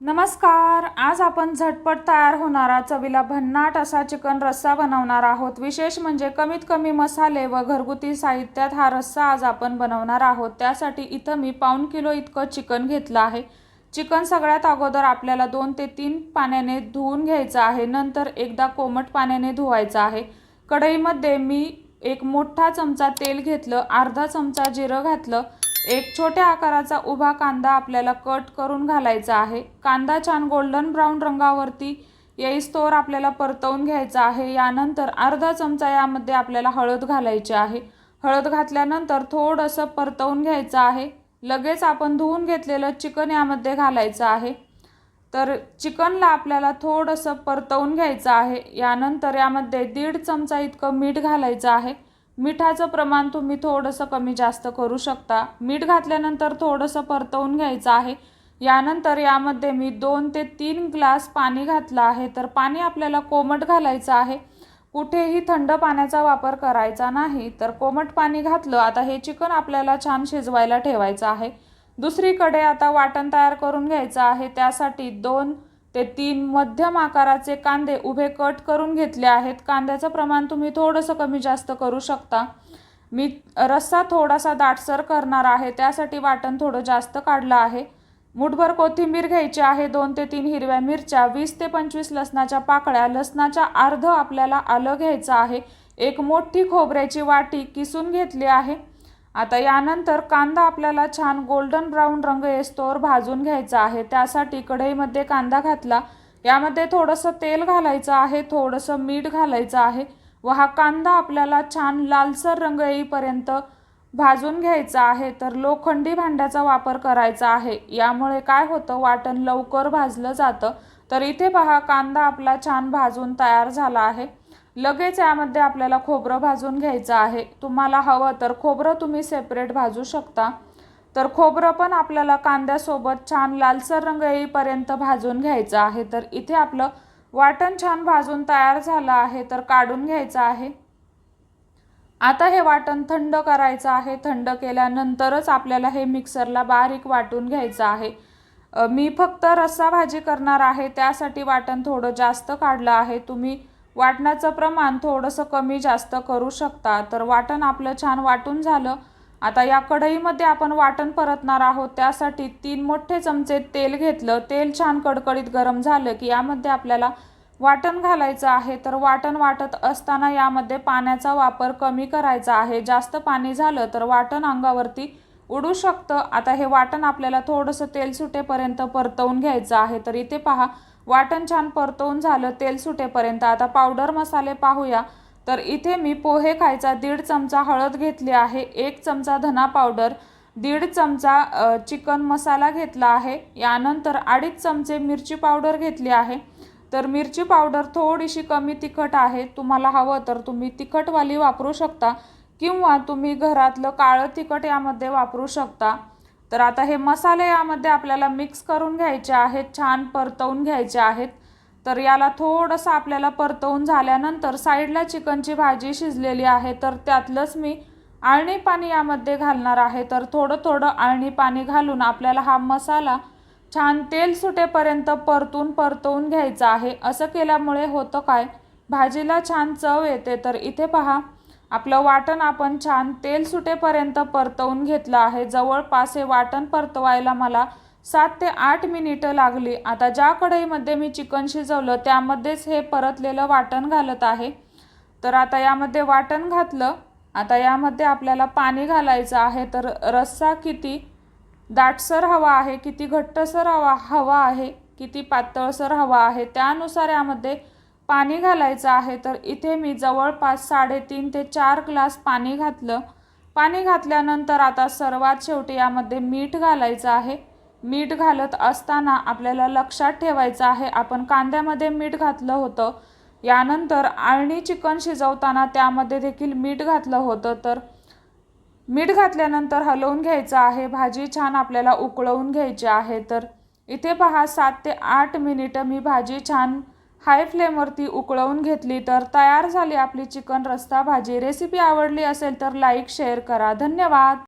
नमस्कार. आज आपण झटपट तयार होणारा चवीला भन्नाट असा चिकन रस्सा बनवणार आहोत. विशेष म्हणजे कमीत कमी मसाले व घरगुती साहित्यात हा रस्सा आज आपण बनवणार आहोत. त्यासाठी इथं मी पाऊण किलो इतकं चिकन घेतलं आहे. चिकन सगळ्यात अगोदर आपल्याला दोन ते तीन पाण्याने धुवून घ्यायचं आहे. नंतर एकदा कोमट पाण्याने धुवायचं आहे. कढईमध्ये मी एक मोठा चमचा तेल घेतलं अर्धा चमचा जिरं घातलं एक छोट्या आकाराचा उभा कांदा आपल्याला कट करून घालायचा आहे. कांदा छान गोल्डन ब्राऊन रंगावरती येईस्तोवर आपल्याला परतवून घ्यायचा आहे. यानंतर अर्धा चमचा यामध्ये आपल्याला हळद घालायची आहे. हळद घातल्यानंतर थोडंसं परतवून घ्यायचं आहे. लगेच आपण धुवून घेतलेलं चिकन यामध्ये घालायचं आहे. तर चिकनला आपल्याला थोडंसं परतवून घ्यायचं आहे. यानंतर यामध्ये दीड चमचा इतकं मीठ घालायचं आहे. मिठाचं प्रमाण तुम्ही थोडंसं कमी जास्त करू शकता. मीठ घातल्यानंतर थोडंसं परतवून घ्यायचं आहे. यानंतर यामध्ये मी दोन ते तीन ग्लास पाणी घातलं आहे. तर पाणी आपल्याला कोमट घालायचं आहे. कुठेही थंड पाण्याचा वापर करायचा नाही. तर कोमट पाणी घातलं आता हे चिकन आपल्याला छान शिजवायला ठेवायचं आहे. दुसरीकडे आता वाटण तयार करून घ्यायचं आहे. त्यासाठी दोन ते तीन मध्यम आकाराचे कांदे उभे कट करून घेतले आहेत. कांद्याचं प्रमाण तुम्ही थोडंसं कमी जास्त करू शकता. मी रस्सा थोडासा दाटसर करणार आहे. त्यासाठी वाटण थोडं जास्त काढलं आहे. मुठभर कोथिंबीर घ्यायची आहे. दोन ते तीन हिरव्या मिरच्या वीस ते पंचवीस लसणाच्या पाकळ्या लसणाच्या अर्ध आपल्याला आलं घ्यायचं आहे. एक मोठी खोबऱ्याची वाटी किसून घेतली आहे. आता यानंतर कांदा आपल्याला छान गोल्डन ब्राऊन रंग येस्तोवर भाजून घ्यायचा आहे. त्यासाठी कढईमध्ये कांदा घातला. यामध्ये थोडंसं तेल घालायचं आहे थोडंसं मीठ घालायचं आहे व हा कांदा आपल्याला छान लालसर रंग येईपर्यंत भाजून घ्यायचा आहे. तर लोखंडी भांड्याचा वापर करायचा आहे. यामुळे काय होतं वाटण लवकर भाजलं जातं. तर इथे पहा कांदा आपला छान भाजून तयार झाला आहे. लगेच यामध्ये आपल्याला खोबरं भाजून घ्यायचं आहे. तुम्हाला हवं तर खोबरं तुम्ही सेपरेट भाजू शकता. तर खोबरं पण आपल्याला कांद्यासोबत छान लालसर रंग येईपर्यंत भाजून घ्यायचं आहे. तर इथे आपलं वाटण छान भाजून तयार झालं आहे. तर काढून घ्यायचं आहे. आता हे वाटण थंड करायचं आहे. थंड केल्यानंतरच आपल्याला हे मिक्सरला बारीक वाटून घ्यायचं आहे. मी फक्त रस्सा भाजी करणार आहे. त्यासाठी वाटण थोडं जास्त काढलं आहे. तुम्ही वाटण्याचं प्रमाण थोडंसं कमी जास्त करू शकता. तर वाटण आपलं छान वाटून झालं. आता या कढईमध्ये आपण वाटण परतणार आहोत. त्यासाठी तीन मोठे चमचे तेल घेतलं. तेल छान कडकडीत गरम झालं की यामध्ये आपल्याला वाटण घालायचं आहे. तर वाटण वाटत असताना यामध्ये पाण्याचा वापर कमी करायचा आहे. जास्त पाणी झालं तर वाटण अंगावरती उडू शकतं. आता हे वाटण आपल्याला थोडंसं तेल सुटेपर्यंत परतवून घ्यायचं आहे. तर इथे पहा वाटण छान परतवून झालं तेल सुटेपर्यंत. आता पावडर मसाले पाहूया. तर इथे मी पोहे खायचा दीड चमचा हळद घेतली आहे एक चमचा धना पावडर दीड चमचा चिकन मसाला घेतला आहे. यानंतर अडीच चमचे मिरची पावडर घेतली आहे. तर मिरची पावडर थोडीशी कमी तिखट आहे. तुम्हाला हवं तर तुम्ही तिखटवाली वापरू शकता किंवा तुम्ही घरातलं काळं तिखट यामध्ये वापरू शकता. तर आता हे मसाले यामध्ये आपल्याला मिक्स करून घ्यायचे आहेत छान परतवून घ्यायचे आहेत. तर याला थोडंसं आपल्याला परतवून झाल्यानंतर साईडला चिकनची भाजी शिजलेली आहे तर त्यातलंच मी आळणी पाणी यामध्ये घालणार आहे. तर थोडं थोडं आळणी पाणी घालून आपल्याला हा मसाला छान तेल सुटेपर्यंत परतून परतवून घ्यायचा आहे. असं केल्यामुळे होतं काय? भाजीला छान चव येते. तर इथे पहा आपलं वाटण आपण छान तेल सुटेपर्यंत परतवून घेतलं आहे. जवळपास हे वाटण परतवायला मला सात ते आठ मिनिटं लागली. आता ज्या कढईमध्ये मी चिकन शिजवलं त्यामध्येच हे परतलेलं वाटण घालत आहे. तर आता यामध्ये वाटण घातलं. आता यामध्ये आपल्याला पाणी घालायचं आहे. तर रस्सा किती दाटसर हवा आहे किती घट्टसर हवा हवा आहे किती पातळसर हवा आहे त्यानुसार यामध्ये पाणी घालायचं आहे तर इथे मी जवळपास साडेतीन ते चार ग्लास पाणी घातलं. पाणी घातल्यानंतर आता सर्वात शेवटी यामध्ये मीठ घालायचं आहे. मीठ घालत असताना आपल्याला लक्षात ठेवायचं आहे आपण कांद्यामध्ये मीठ घातलं होतं. यानंतर आळणी चिकन शिजवताना त्यामध्ये देखील मीठ घातलं होतं. तर मीठ घातल्यानंतर हलवून घ्यायचं आहे. भाजी छान आपल्याला उकळवून घ्यायची आहे. तर इथे पहा सात ते आठ मिनिटं मी भाजी छान हाय फ्लेमवरती उकळवून घेतली तर तयार झाली आपली चिकन रस्ता भाजी. रेसिपी आवडली असेल तर लाईक शेअर करा. धन्यवाद.